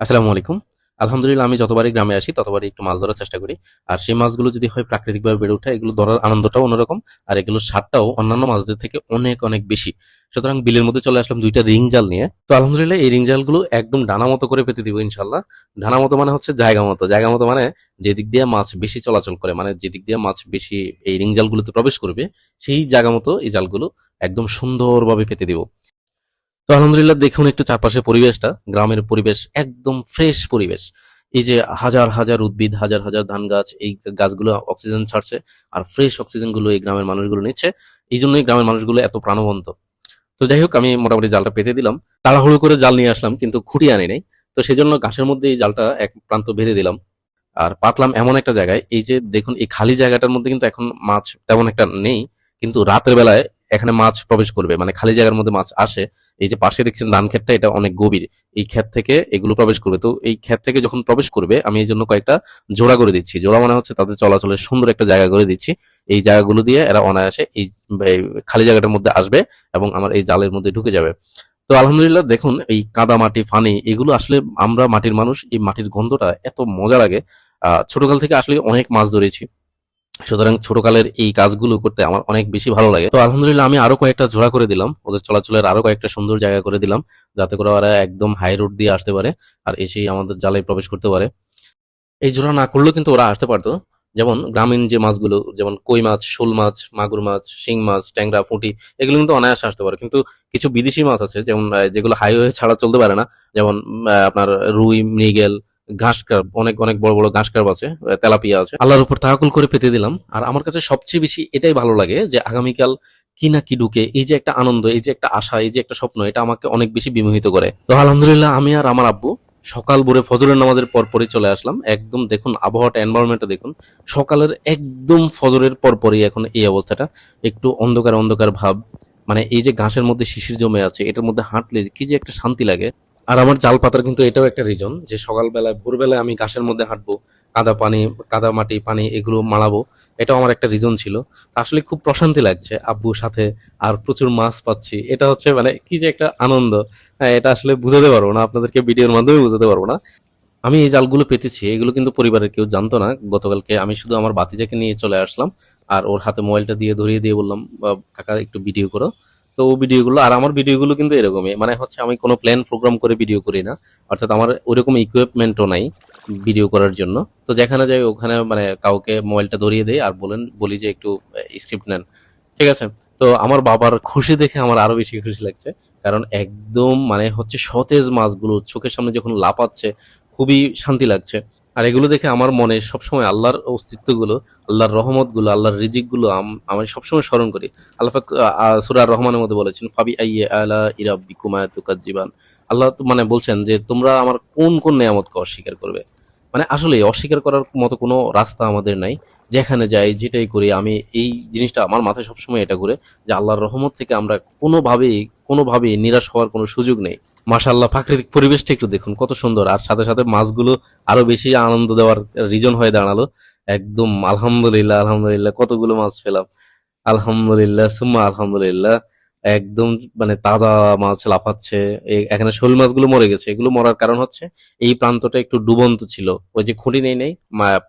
আসসালামু আলাইকুম। আলহামদুলিল্লাহ, আমি যতবারই গ্রামে আসি, ততবারই একটু মাছ ধরার চেষ্টা করি। আর সেই মাছগুলো যদি হয় প্রাকৃতিকভাবে বেড়ে ওঠে, এগুলো ধরার আনন্দটাও অন্যরকম, আর এগুলোর স্বাদটাও অন্যান্য মাছদের থেকে অনেক অনেক বেশি। সুতরাং বিলের মধ্যে চলে আসলাম দুইটা রিং জাল নিয়ে। তো আলহামদুলিল্লাহ, এই রিং জালগুলো একদম ডানা মতো করে পেতে দিব ইনশাল্লাহ ডানা মতো মানে হচ্ছে জায়গা মতো। জায়গা মতো মানে যেদিক দিয়ে মাছ বেশি চলাচল করে মানে যেদিক দিয়ে মাছ বেশি এই রিং জালগুলোতে প্রবেশ করবে, সেই জায়গা মতো এই জালগুলো একদম সুন্দরভাবে পেতে দিব। তো আলহামদুলিল্লাহ দেখুন একটু চারপাশে পরিবেশটা, গ্রামের পরিবেশ, একদম ফ্রেশ পরিবেশ। এই যে হাজার হাজার উদ্ভিদ, হাজার হাজার ধান গাছ, এই গাছগুলো অক্সিজেন ছাড়ছে আর ফ্রেশ অক্সিজেনগুলো এই গ্রামের মানুষগুলো নিচ্ছে। এই জন্যই গ্রামের মানুষগুলো এত প্রাণবন্ত। তো যাই হোক, আমি মোটামুটি জালটা পেতে দিলাম। তাড়াহুড়ো করে জাল নিয়ে আসলাম, কিন্তু খুঁটি আনি নাই। তো সেই জন্য গাছের মধ্যে এই জালটা এক প্রান্ত বেঁধে দিলাম। আর পাতলাম এমন একটা জায়গায়, এই যে দেখুন, এই খালি জায়গাটার মধ্যে কিন্তু এখন মাছ তেমন একটা নেই। কিন্তু রাতের বেলায় এখানে মাছ প্রবেশ করবে মানে খালি জায়গার মধ্যে মাছ আসে, এই যে পাশে দেখছেন ধান ক্ষেতটা, এটা অনেক গভীর, এই ক্ষেত থেকে এগুলো প্রবেশ করবে। তো এই ক্ষেত থেকে যখন প্রবেশ করবে, আমি এই জন্য কয়েকটা জোড়া করে দিচ্ছি। জোড়া মানে হচ্ছে তাদের চলাচলের সুন্দর একটা জায়গা করে দিচ্ছি। এই জায়গাগুলো দিয়ে এরা অনায়াসে এই খালি জায়গাটার মধ্যে আসবে এবং আমার এই জালের মধ্যে ঢুকে যাবে। তো আলহামদুলিল্লাহ দেখুন, এই কাদা মাটি, ফানি, এগুলো আসলে আমরা মাটির মানুষ, এই মাটির গন্ধটা এত মজা লাগে। আহ, ছোটকাল থেকে আসলে অনেক মাছ ধরেছি। সুতরাং ছোটকালের এই কাজগুলো করতে আমার অনেক বেশি ভালো লাগে। তো আলহামদুলিল্লাহ আমি আরও কয়েকটা জোড়া করে দিলাম। ওদের চলাচলের আরও কয়েকটা সুন্দর জায়গা করে দিলাম, যাতে করে ওরা একদম হাই রোড দিয়ে আসতে পারে আর এসেই আমাদের জালে প্রবেশ করতে পারে। এই জোড়া না করলেও কিন্তু ওরা আসতে পারতো। যেমন গ্রামীণ যে মাছগুলো, যেমন কই মাছ, শোল মাছ, মাগুর মাছ, শিং মাছ, ট্যাংরা পুঁটি এগুলো কিন্তু অনায়াসে আসতে পারে। কিন্তু কিছু বিদেশি মাছ আছে, যেমন যেগুলো হাইওয়ে ছাড়া চলতে পারে না। যেমন আপনার রুই, মৃগেল ঘাস কার্প অনেক অনেক বড় বড় ঘাস কার্প আছে তেলাপিয়া আছে। আল্লাহর উপর তাহাকুল করে পেতে দিলাম। আর আমার কাছে সবচেয়ে বেশি এটাই ভালো লাগে যে আগামীকাল কি না কি ঢুকে, এই যে একটা আনন্দ, এই যে একটা আশা, এই যে একটা স্বপ্ন, এটা আমাকে অনেক বেশি বিমোহিত করে। তো আলহামদুলিল্লাহ আমি আর আমার আব্বু সকাল ভোরে ফজরের নামাজের পর পরই চলে আসলাম। একদম দেখুন, আবহাওয়াটা এনভায়রনমেন্টটা দেখুন, সকালের একদম ফজরের পর পরই এখন এই অবস্থাটা। একটু অন্ধকার অন্ধকার ভাব মানে এই যে ঘাসের মধ্যে শিশির জমে আছে, এটার মধ্যে হাঁটলে কি যে একটা শান্তি লাগে। আর আমার জাল পাতার কিন্তু এটাও একটা রিজন যে সকালবেলায় ভোরবেলায় আমি ঘাসের মধ্যে হাঁটবো কাদা পানি কাদা মাটি পানি এগুলো মালাবো এটাও আমার একটা রিজন ছিল। আসলে খুব প্রশান্তি লাগছে আব্বুর সাথে আর প্রচুর মাছ পাচ্ছি। এটা হচ্ছে মানে কি যে একটা আনন্দ। হ্যাঁ এটা আসলে বুঝাতে পারব না আপনাদেরকে ভিডিওর মাধ্যমে বুঝাতে পারব না। আমি এই জালগুলো পেতেছি এগুলো কিন্তু পরিবারের কেউ জানতো না। গতকালকে আমি শুধু আমার বাতিজাকে নিয়ে চলে আসলাম আর ওর হাতে মোবাইলটা দিয়ে ধরিয়ে দিয়ে বললাম "বা, কাকা একটু ভিডিও করো। তো ভিডিওগুলো আর আমার ভিডিওগুলো কিন্তু এরকমই। মানে হচ্ছে আমি কোনো প্ল্যান প্রোগ্রাম করে ভিডিও করি না। অর্থাৎ আমার ওইরকম ইকুইপমেন্টও নাই ভিডিও করার জন্য। তো যেখানে যাই ওখানে মানে কাউকে মোবাইলটা ধরিয়ে দেয় আর বলেন, বলি যে একটু স্ক্রিপ্ট নেন। ঠিক আছে? তো আমার বাবার খুশি দেখে আমার আরও বেশি খুশি লাগছে। কারণ একদম মানে হচ্ছে সতেজ মাছগুলো চোখের সামনে যখন লাপাচ্ছে খুবই শান্তি লাগছে। আর এগুলো দেখে আমার মনে সবসময় আল্লাহর অস্তিত্বগুলো আল্লাহর রহমতগুলো আল্লাহর রিজিকগুলো আম- সবসময় স্মরণ করি। আল্লাহ পাক, আহ, আহ, সূরা রহমানের মধ্যে বলেছেন ফাবি আইয়ে আলা ইরাব্বিকুমা তুকাজ্জিবান আল্লাহ তো মানে বলছেন যে তোমরা আমার কোন কোন নিয়ামতকে অস্বীকার করবে? মানে আসলে অস্বীকার করার মতো কোনো রাস্তা আমাদের নাই। যেখানে যাই যেটাই করি আমি এই জিনিসটা আমার মাথায় সবসময় এটা করে যে আল্লাহর রহমত থেকে আমরা কোনোভাবেই কোনোভাবেই নিরাশ হওয়ার কোনো সুযোগ নেই। মাশাল্লাহ প্রাকৃতিক পরিবেশটা একটু দেখুন, কত সুন্দর। আর সাথে সাথে মাছগুলো আরও বেশি আনন্দ দেওয়ার রিজন হয়ে দাঁড়াল। একদম আলহামদুলিল্লাহ আলহামদুলিল্লাহ, কতগুলো মাছ পেলাম। আলহামদুলিল্লাহ, সুম্মা আলহামদুলিল্লাহ। একদম মানে তাজা মাছ লাফাচ্ছে। এখানে শোল মাছগুলো মরে গেছে। এগুলো মরার কারণ হচ্ছে এই প্রান্তটা একটু ডুবন্ত ছিল। ওই যে খুঁটি নেই নেই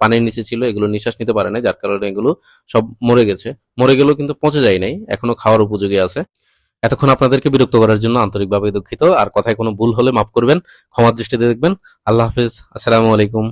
পানির নিচে ছিল, এগুলো নিঃশ্বাস নিতে পারে না যার কারণে এগুলো সব মরে গেছে। মরে গেলেও কিন্তু পচে যায় নাই, এখনও খাওয়ার উপযোগী আছে। এতক্ষণ আপনাদেরকে বিরক্ত করার জন্য আন্তরিকভাবে দুঃখিত। আর কথায় কোনো ভুল হলে মাফ করবেন, ক্ষমার দৃষ্টিতে দেখবেন। আল্লাহ হাফিজ। আসসালামু আলাইকুম।